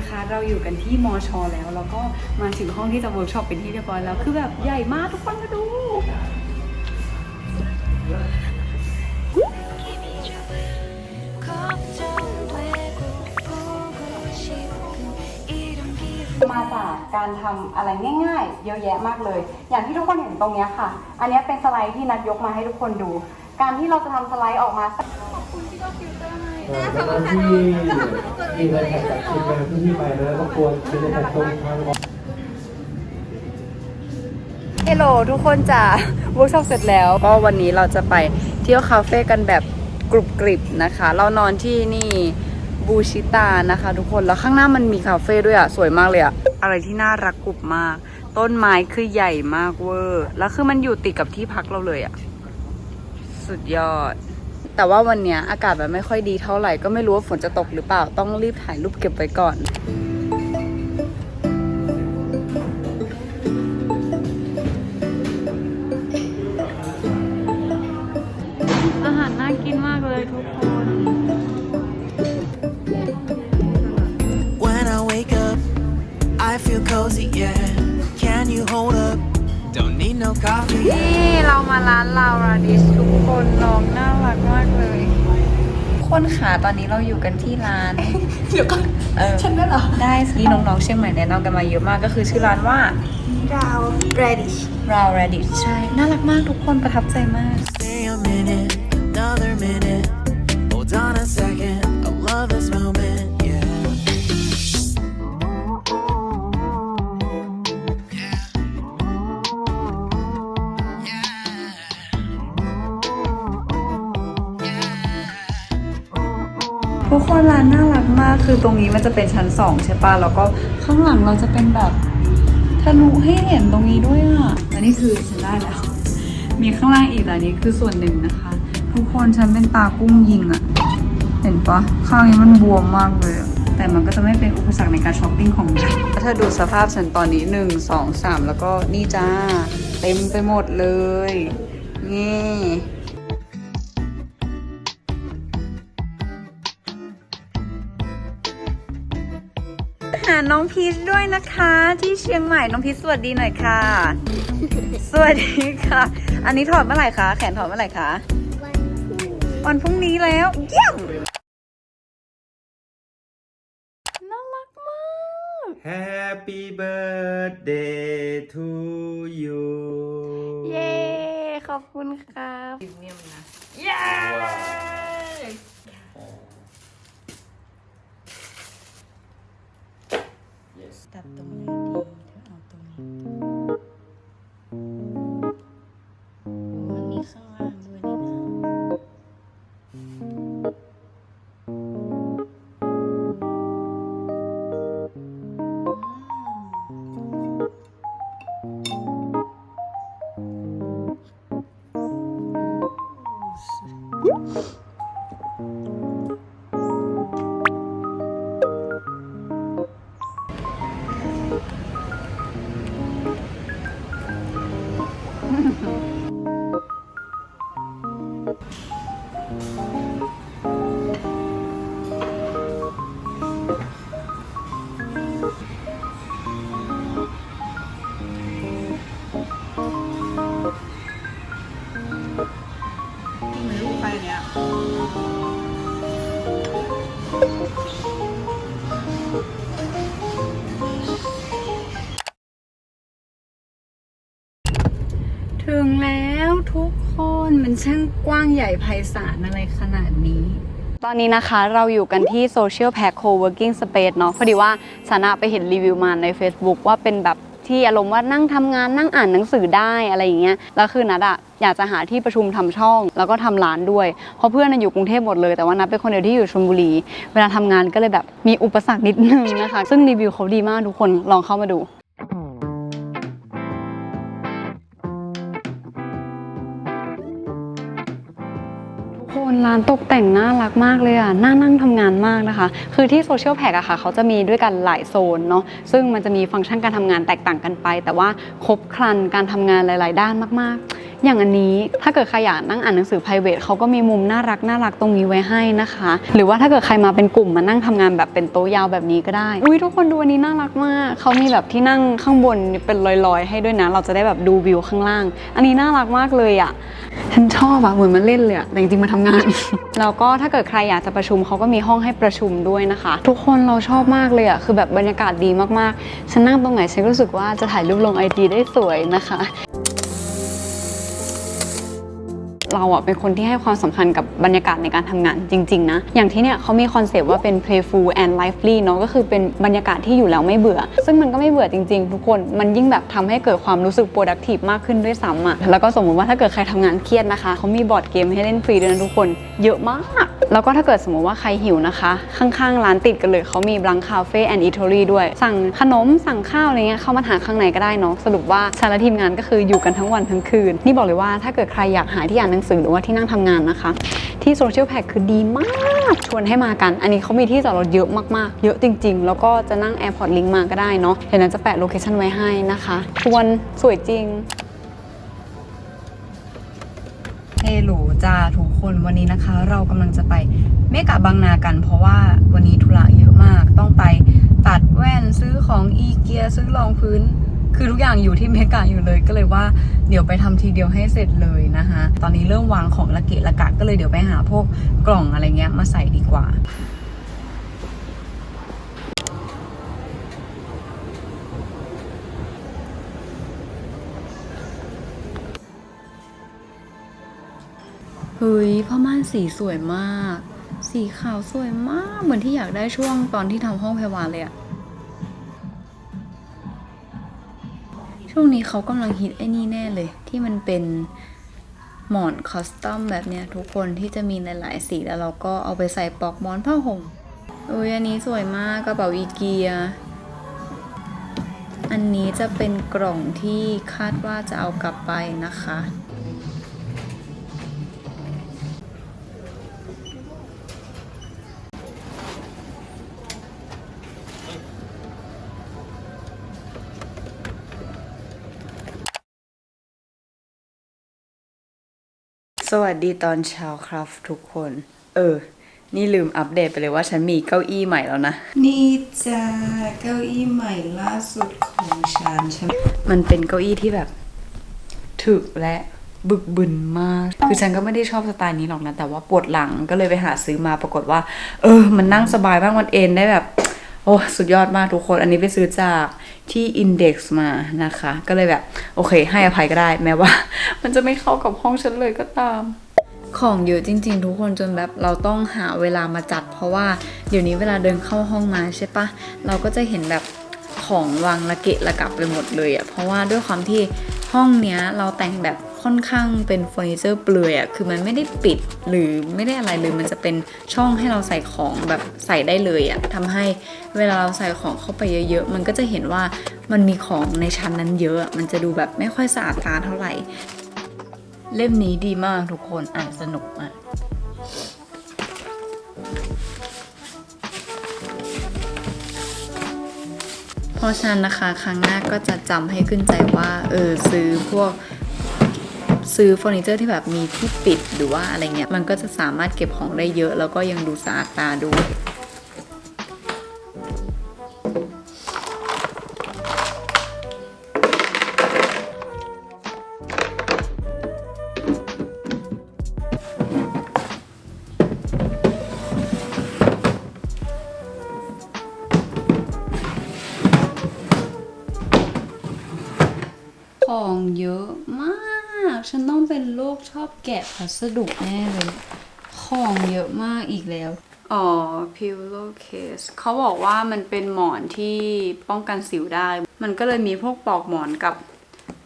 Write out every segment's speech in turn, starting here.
ะคะ เราอยู่กันที่มอชอแล้ว แล้วก็มาถึงห้องที่จะเวิร์กช็อปเป็นที่เรียบร้อยแล้ว คือแบบใหญ่มากทุกคนมาดูมาจากการทำอะไรง่าย ๆ เยอะแยะมากเลย อย่างที่ทุกคนเห็นตรงนี้ค่ะ อันนี้เป็นสไลด์ที่นัดยกมาให้ทุกคนดู การที่เราจะทำสไลด์ออกมา เออตอนที่มีแฟนคลับจากทีมงานที่ที่ไปแล้วก็ควรเป็นแฟนตรงทางออกเฮลโหลทุกคนจ้ะเวิร์กช็อปเสร็จแล้ว ก็วันนี้เราจะไปเที่ยวคาเฟ่กันแบบกรุบกริบนะคะ เรานอนที่นี่บูชิตานะคะ ทุกคนแล้วข้างหน้ามันมีคาเฟ่ด้วยอะสวยมากเลยอะอะไรที่น่ารักกรุบมาก ต้นไม้คือใหญ่มากเวอร์ แล้วคือมันอยู่ติดกับที่พักเราเลยอะสุดยอด แต่ว่าวันเนี้ยอากาศแบบไม่ค่อยดีเท่าไหร่ก็ไม่รู้ว่าฝนจะตกหรือเปล่าต้องรีบถ่ายรูปเก็บไว้ก่อน เราอยู่กันที่ร้าน เดี๋ยวก่อนเออ ฉันได้เหรอได้ที่น้องๆเชียงใหม่แนะนำกันมาเยอะมากก็คือชื่อร้านว่า Rao Radish. ราวราดิชใช่ น่ารักมากทุกคนประทับใจมาก Stay a minute, คนร้านน่ารักมาก คือตรงนี้มันจะเป็นชั้นสองใช่ปะแล้วก็ข้างหลังเราจะเป็นแบบทะลุให้เห็นตรงนี้ด้วยอะและนี่คือฉันได้แล้ว มีข้างล่างอีกแต่อันนี้คือส่วนหนึ่งนะคะ ทุกคนฉันเป็นตากุ้งยิงอะ เห็นปะข้างนี้มันบวมมากเลย แต่มันก็จะไม่เป็นอุปสรรคในการช้อปปิ้งของฉันถ้าดูสภาพฉันตอนนี้หนึ่งสองสามแล้วก็นี่จ้า เต็มไปหมดเลยนี่ น้องพีชด้วยนะคะ ที่เชียงใหม่น้องพีชสวัสดีหน่อยค่ะ สวัสดีค่ะ อันนี้ถอดเมื่อไหร่คะแขนถอดเมื่อไหร่คะวันพรุ่งนี้แล้วเยี่ยมน่ารักมาก Happy birthday to you เย้ขอบคุณครับพรีเมียมนะเย้ ตัดต ถึงแล้วทุกคนมันช่างกว้างใหญ่ไพศาลอะไรขนาดนี้ ตอนนี้นะคะเราอยู่กันที่ Social Pack Co-working Space เนาะพอดีว่าสานะไปเห็นรีวิวมาใน Facebook ว่าเป็นแบบที่อารมณ์ว่านั่งทำงานนั่งอ่านหนังสือได้อะไรอย่างเงี้ยแล้วคือนัดอะอยากจะหาที่ประชุมทำช่อง แล้วก็ทำร้านด้วย เพราะเพื่อนน่ะอยู่กรุงเทพหมดเลยแต่ว่านัดเป็นคนเดียวที่อยู่ชลบุรี เวลาทำงานก็เลยแบบมีอุปสรรคนิดนึงนะคะ ซึ่งรีวิวเขาดีมากทุกคนลองเข้ามาดู คนร้านตกแต่งน่ารักมากเลยอะน่านั่งทำงานมากนะคะ คือที่โซเชียลแพกอะค่ะเขาจะมีด้วยกันหลายโซนเนาะซึ่งมันจะมีฟังก์ชันการทำงานแตกต่างกันไป แต่ว่าครบครันการทำงานหลาย ๆ ด้านมาก ๆ อย่างอันนี้ถ้าเกิดใครอยากนั่งอ่านหนังสือ p r i v a t เขาก็มีมุมน่ารักน่ารักตรงนี้ไว้ให้นะคะ หรือว่าถ้าเกิดใครมาเป็นกลุ่มมานั่งทำงานแบบเป็นโต๊ะยาวแบบนี้ก็ได้อุ้ยทุกคนดูอันนี้น่ารักมากเขามีแบบที่นั่งข้างบนเป็นลอยๆ ให้ด้วยนะ เราจะได้แบบดูวิวข้างล่าง อันนี้น่ารักมากเลยอะฉันชอบอะเหมือนมันเล่นเลยอะแต่จริงๆมาทำงาน แล้วก็ถ้าเกิดใครอยากจะประชุมเขาก็มีห้องให้ประชุมด้วยนะคะ ทุกคนเราชอบมากเลยอะคือแบบบรรยากาศดีมากๆ ฉันนั่งตรงไหนฉันรู้สึกว่าจะถ่ายรูปลงไอจีได้สวยนะคะ เราอะเป็นคนที่ให้ความสำคัญกับบรรยากาศในการทำงานจริง ๆ นะ อย่างที่เนี่ยเขามีคอนเซปต์ว่าเป็น playful and lively เนาะก็คือเป็นบรรยากาศที่อยู่แล้วไม่เบื่อ ซึ่งมันก็ไม่เบื่อจริง ๆ ทุกคนมันยิ่งแบบทำให้เกิดความรู้สึก productive มากขึ้นด้วยซ้ำอะแล้วก็สมมุติว่าถ้าเกิดใครทำงานเครียดนะคะเขามีบอร์ดเกมให้เล่นฟรีด้วยนะทุกคนเยอะมาก แล้วก็ถ้าเกิดสมมติว่าใครหิวนะคะ ข้างๆ ร้านติดกันเลยเขามีบลังคาเฟ่แอนด์อิตาลีด้วย สั่งขนมสั่งข้าวอะไรเงี้ยเข้ามาทานข้างในก็ได้เนาะสรุปว่าฉันและทีมงานก็คืออยู่กันทั้งวันทั้งคืน นี่บอกเลยว่าถ้าเกิดใครอยากหาที่อ่านหนังสือหรือว่าที่นั่งทำงานนะคะ ที่โซเชียลแพคคือดีมากชวนให้มากัน อันนี้เขามีที่จอดรถเยอะมากๆ เยอะจริง ๆ แล้วก็จะนั่ง Airport Link มาก็ได้เนาะ เดี๋ยวนั้นจะแปะโลเคชั่นไว้ให้นะคะ ชวนสวยจริง โหลจ้าทุกคนวันนี้นะคะ เรากำลังจะไปเมกะบางนากัน เพราะว่าวันนี้ธุระเยอะมาก ต้องไปตัดแว่นซื้อของอีเกียซื้อรองพื้น คือทุกอย่างอยู่ที่เมกะอยู่เลยก็เลยว่าเดี๋ยวไปทำทีเดียวให้เสร็จเลยนะคะ ตอนนี้เริ่มวางของละเกะละกะก็เลยเดี๋ยวไปหาพวกกล่องอะไรเงี้ยมาใส่ดีกว่า เฮ้ยผ้าม่านสีสวยมาก สีขาวสวยมากเหมือนที่อยากได้ช่วงตอนที่ทำห้องแพรวาเลยอะช่วงนี้เขากำลังฮิตไอ้นี่แน่เลย ที่มันเป็นหมอนคอสตอมแบบเนี้ยทุกคนที่จะมีหลายๆสีแล้วเราก็เอาไปใส่ปลอกหมอนผ้าห่มอุ้ยอันนี้สวยมากกระเป๋าอีเกีย อันนี้จะเป็นกล่องที่คาดว่าจะเอากลับไปนะคะ สวัสดีตอนเช้าครับทุกคน เออ นี่ลืมอัปเดตไปเลยว่าฉันมีเก้าอี้ใหม่แล้วนะ นี่จ้าเก้าอี้ใหม่ล่าสุดของฉันใช่ไหมมันเป็นเก้าอี้ที่แบบถึกและบึกบึนมาก คือฉันก็ไม่ได้ชอบสไตล์นี้หรอกนะ แต่ว่าปวดหลังก็เลยไปหาซื้อมาปรากฏว่า เออ มันนั่งสบายมากมันเอนได้แบบโอ้สุดยอดมากทุกคน อันนี้ไปซื้อจากที่ Index มานะคะ ก็เลยแบบ โอเค ให้อภัยก็ได้ แม้ว่า มันจะไม่เข้ากับห้องฉันเลยก็ตาม ของเยอะจริง ๆ ทุกคนจนแบบเราต้องหาเวลามาจัด เพราะว่าเดี๋ยวนี้เวลาเดินเข้าห้องมาใช่ปะเราก็จะเห็นแบบของวางระเกะระกะไปหมดเลยอะเพราะว่าด้วยความที่ห้องเนี้ยเราแต่งแบบ ค่อนข้างเป็นเฟอร์นิเจอร์เปลือยอะ่ะคือมันไม่ได้ปิดหรือไม่ได้อะไรเลยมันจะเป็นช่องให้เราใส่ของแบบใส่ได้เลยอะ่ะทำให้เวลาเราใส่ของเข้าไปเยอะๆ มันก็จะเห็นว่ามันมีของในชั้นนั้นเยอะอะ มันจะดูแบบไม่ค่อยสะอาดตาเท่าไหร่ เล่มนี้ดีมากทุกคนอ่านสนุกมากเพราะฉะนั้นนะคะ ครั้งหน้าก็จะจำให้ขึ้นใจว่า เออ ซื้อพวก ซื้อเฟอร์นิเจอร์ที่แบบมีที่ปิดหรือว่าอะไรเงี้ยมันก็จะสามารถเก็บของได้เยอะ แล้วก็ยังดูสะอาดตาด้วยของเยอะมาก ฉันต้องเป็นโรคชอบแกะพัสดุแน่เลย ของเยอะมากอีกแล้ว อ๋อ pillow case เขาบอกว่ามันเป็นหมอนที่ป้องกันสิวได้ มันก็เลยมีพวกปลอกหมอนกับ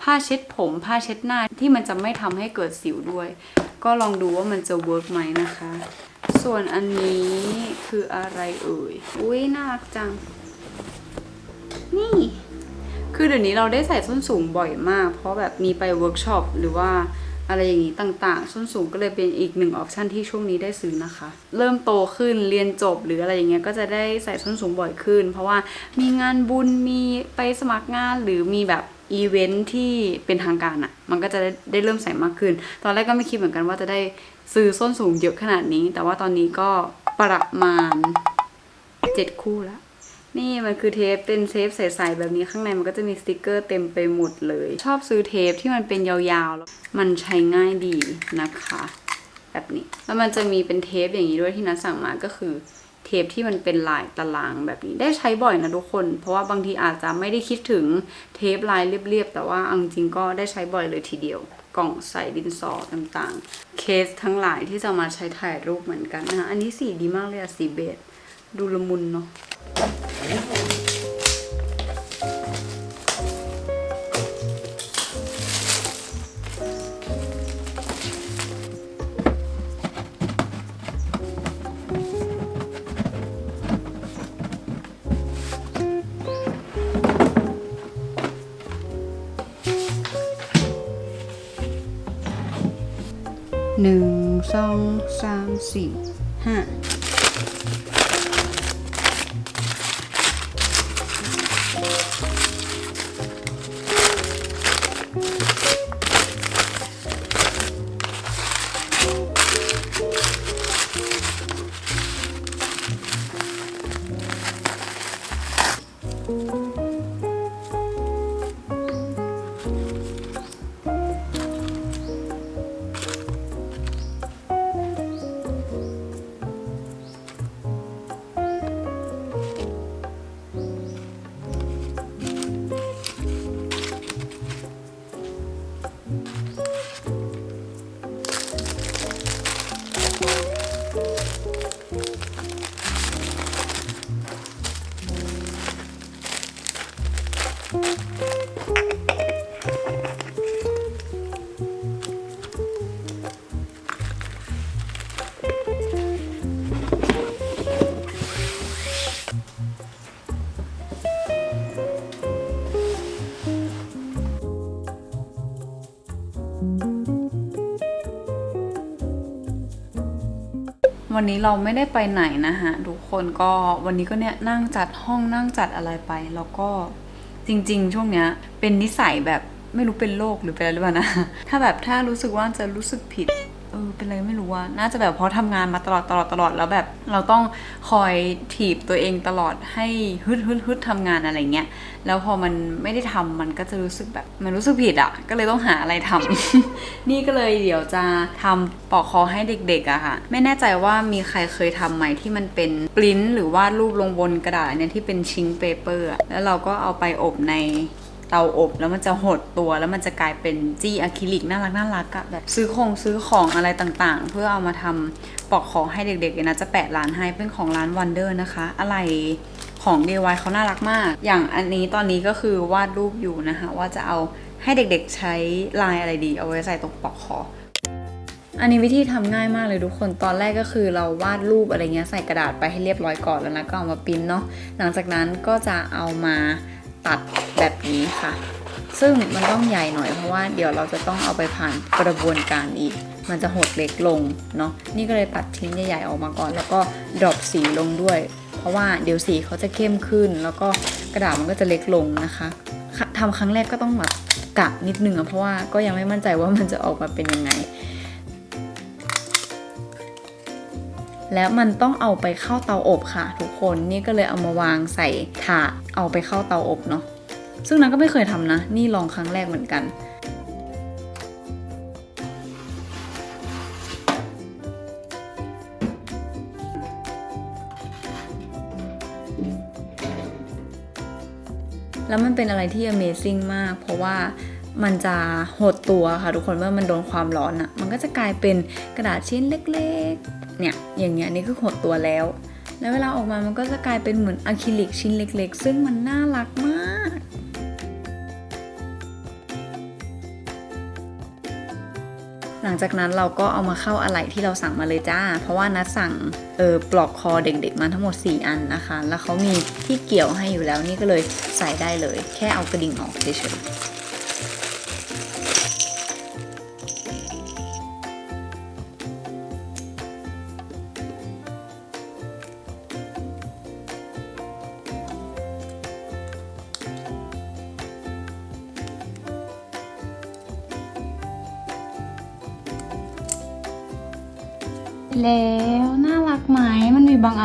ผ้าเช็ดผม ผ้าเช็ดหน้าที่มันจะไม่ทำให้เกิดสิวด้วย ก็ลองดูว่ามันจะเวิร์กไหมนะคะ ส่วนอันนี้คืออะไรเอ่ย อุ้ยน่ารักจัง คือเดี๋ยวนี้เราได้ใส่ส้นสูงบ่อยมาก เพราะแบบมีไปเวิร์กช็อปหรือว่าอะไรอย่างนี้ต่างๆ ส้นสูงก็เลยเป็นอีกหนึ่งออปชันที่ช่วงนี้ได้ซื้อนะคะ เริ่มโตขึ้นเรียนจบหรืออะไรอย่างเงี้ยก็จะได้ใส่ส้นสูงบ่อยขึ้น เพราะว่ามีงานบุญมีไปสมัครงานหรือมีแบบอีเวนท์ที่เป็นทางการอะ่ะ มันก็จะได้ได้เริ่มใส่มากขึ้น ตอนแรกก็ไม่คิดเหมือนกันว่าจะได้ซื้อส้นสูงเยอะขนาดนี้ แต่ว่าตอนนี้ก็ประมาณเจ็ดคู่แล้ว นี่มันคือเทปเป็นเทปใสๆแบบนี้ข้างในมันก็จะมีสติกเกอร์เต็มไปหมดเลย ชอบซื้อเทปที่มันเป็นยาวๆแล้วมันใช้ง่ายดีนะคะ แบบนี้แล้วมันจะมีเป็นเทปอย่างนี้ด้วยที่นัดสั่งมาก็คือเทปที่มันเป็นลายตารางแบบนี้ได้ใช้บ่อยนะทุกคน เพราะว่าบางทีอาจจะไม่ได้คิดถึงเทปลายเรียบๆแต่ว่าเอาจริงก็ได้ใช้บ่อยเลยทีเดียว กล่องใส่ดินสอต่างๆ เคสทั้งหลายที่จะมาใช้ถ่ายรูปเหมือนกันนะคะอันนี้สีดีมากเลยอะสีเบจดูละมุนเนาะ หนึ่งสองสามสี่ห้า วันนี้เราไม่ได้ไปไหนนะฮะทุกคนก็วันนี้ก็เนี่ยนั่งจัดห้องนั่งจัดอะไรไป แล้วก็จริง ๆ ช่วงเนี้ยเป็นนิสัยแบบไม่รู้เป็นโรคหรือเป็นอะไรหรือเปล่านะ ถ้าแบบถ้ารู้สึกว่าจะรู้สึกผิด เป็นอะไรไม่รู้ว่าน่าจะแบบเพราะทำงานมาตลอดตลอดตลอดแล้วแบบ เราต้องคอยถีบตัวเองตลอดให้ฮึดฮึดฮึดทำงานอะไรเงี้ย แล้วพอมันไม่ได้ทำมันก็จะรู้สึกแบบมันรู้สึกผิดอะ่ะก็เลยต้องหาอะไรทำ นี่ก็เลยเดี๋ยวจะทำปอกคอให้เด็กๆอะค่ะ ไม่แน่ใจว่ามีใครเคยทำไหมที่มันเป็นปริ้นหรือวาดรูปลงบนกระดาษเนี่ยที่เป็นชิงเปเปอร์แล้วเราก็เอาไปอบใน เตาอบแล้วมันจะหดตัวแล้วมันจะกลายเป็นจี้อะคริลิกน่ารักน่ารักอะแบบซื้อของซื้อของอะไรต่างๆ เพื่อเอามาทำปอกของให้เด็กๆนะจะแปะร้านให้เป็นของร้านวันเดอร์นะคะ อะไรของ DIY เขาน่ารักมาก อย่างอันนี้ตอนนี้ก็คือวาดรูปอยู่นะคะว่าจะเอาให้เด็กๆใช้ลายอะไรดี เอาไว้ใส่ตรงปอกคออันนี้วิธีทำง่ายมากเลยทุกคน ตอนแรกก็คือเราวาดรูปอะไรเงี้ยใส่กระดาษไปให้เรียบร้อยก่อนแล้วนะก็เอามาปริ้นเนาะ หลังจากนั้นก็จะเอามา ตัดแบบนี้ค่ะ ซึ่งมันต้องใหญ่หน่อยเพราะว่าเดี๋ยวเราจะต้องเอาไปผ่านกระบวนการอีก มันจะหดเล็กลงเนาะนี่ก็เลยตัดชิ้นใหญ่ๆออกมาก่อน แล้วก็ดรอปสีลงด้วย เพราะว่าเดี๋ยวสีเขาจะเข้มขึ้น แล้วก็กระดาษมันก็จะเล็กลงนะคะทำครั้งแรกก็ต้องแบบกะนิดนึงอะเพราะว่าก็ยังไม่มั่นใจว่ามันจะออกมาเป็นยังไง แล้วมันต้องเอาไปเข้าเตาอบค่ะทุกคนนี่ก็เลยเอามาวางใส่ถาดเอาไปเข้าเตาอบเนาะซึ่งนั้นก็ไม่เคยทำนะ นี่ลองครั้งแรกเหมือนกันแล้วมันเป็นอะไรที่ Amazing มาก เพราะว่ามันจะหดตัวค่ะทุกคนเมื่อมันโดนความร้อนอะ่ะ มันก็จะกลายเป็นกระดาษชิ้นเล็ก ๆ เนี่ยอย่างเงี้ยนี่คือหดตัวแล้ว แล้วเวลาออกมามันก็จะกลายเป็นเหมือนอะคริลิกชิ้นเล็ก ๆ ซึ่งมันน่ารักมากหลังจากนั้นเราก็เอามาเข้าอะไรที่เราสั่งมาเลยจ้า เพราะว่านัดสั่งเออปลอกคอเด็กๆมาทั้งหมด 4 อันนะคะ แล้วเขามีที่เกี่ยวให้อยู่แล้วนี่ก็เลยใส่ได้เลย แค่เอากระดิ่งออกเฉยๆ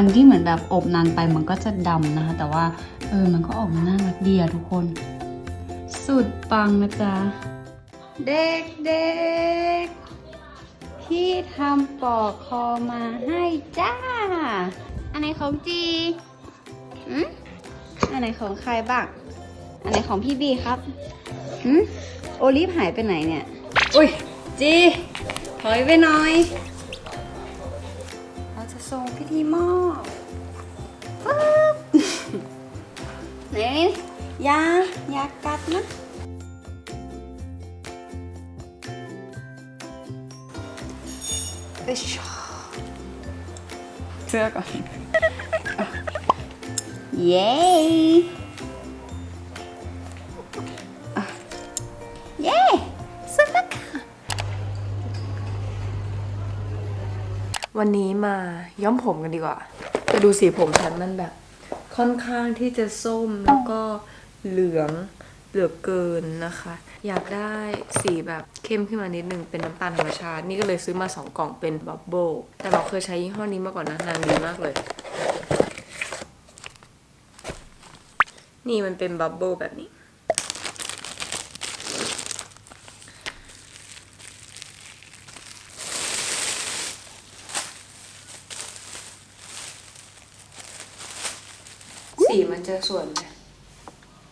อันที่เหมือนแบบอบนานไปมันก็จะดำนะคะ แต่ว่าเออมันก็ออกมาน่ารักดีอะทุกคน สุดปังนะจ๊ะ เด็กเด็กๆที่ทำปอกคอมาให้จ้า อันไหนของจีอืมอันไหนของใครบ้าง อันไหนของพี่บีครับหืมโอลิฟหายไปไหนเนี่ย อุ้ยจีถอยไปหน่อย เราจะส่งพิธีมอบปึ๊บไหนอยาอย่ากัดนะเอ้ยชอเสื้อก่อน เย้ วันนี้มาย้อมผมกันดีกว่า จะดูสีผมฉันมันแบบ ค่อนข้างที่จะส้มแล้วก็เหลืองเหลือเกินนะคะ อยากได้สีแบบเข้มขึ้นมานิดนึงเป็นน้ำตาลธรรมชาติ นี่ก็เลยซื้อมาสองกล่องเป็นบับเบิลแต่เราเคยใช้ยี่ห้อนี้มาก่อนนะนางดีมากเลย นี่มันเป็นบับเบิลแบบนี้ สีมันจะสวยไหม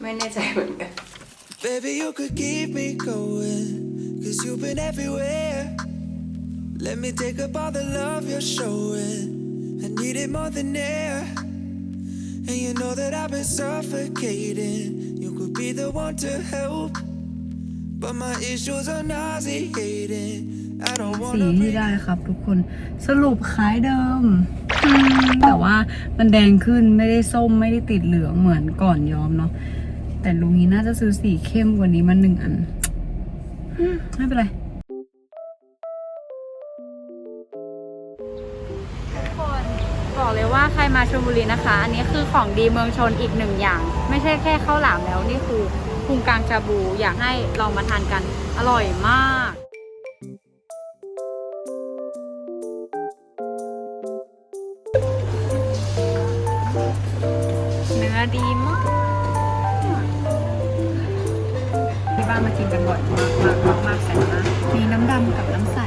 ไม่แน่ใจเหมือนกัน Baby, you could keep me going. Cause you've been everywhere. Let me take up all the love you're showing. I need it more than air. And you know that I've been suffocating. You could be the one to help. But my issues are nauseating. สีที่ได้ครับทุกคนสรุปคล้ายเดิม แต่ว่ามันแดงขึ้นไม่ได้ส้มไม่ได้ติดเหลืองเหมือนก่อนย้อมเนาะแต่ลุงนี้น่าจะซื้อสีเข้มกว่านี้มาหนึ่งอันไม่เป็นไรบอกเลยว่าใครมาชลบุรีนะคะ อันนี้คือของดีเมืองชนอีกหนึ่งอย่าง ไม่ใช่แค่ข้าวหลามแล้วนี่คือพุงกลางชาบูอยากให้ลองมาทานกันอร่อยมาก ดีมากที่บ้านมากินกันบ่อยมากมากมากมากแสนมากมีน้ำดำกับน้ำใส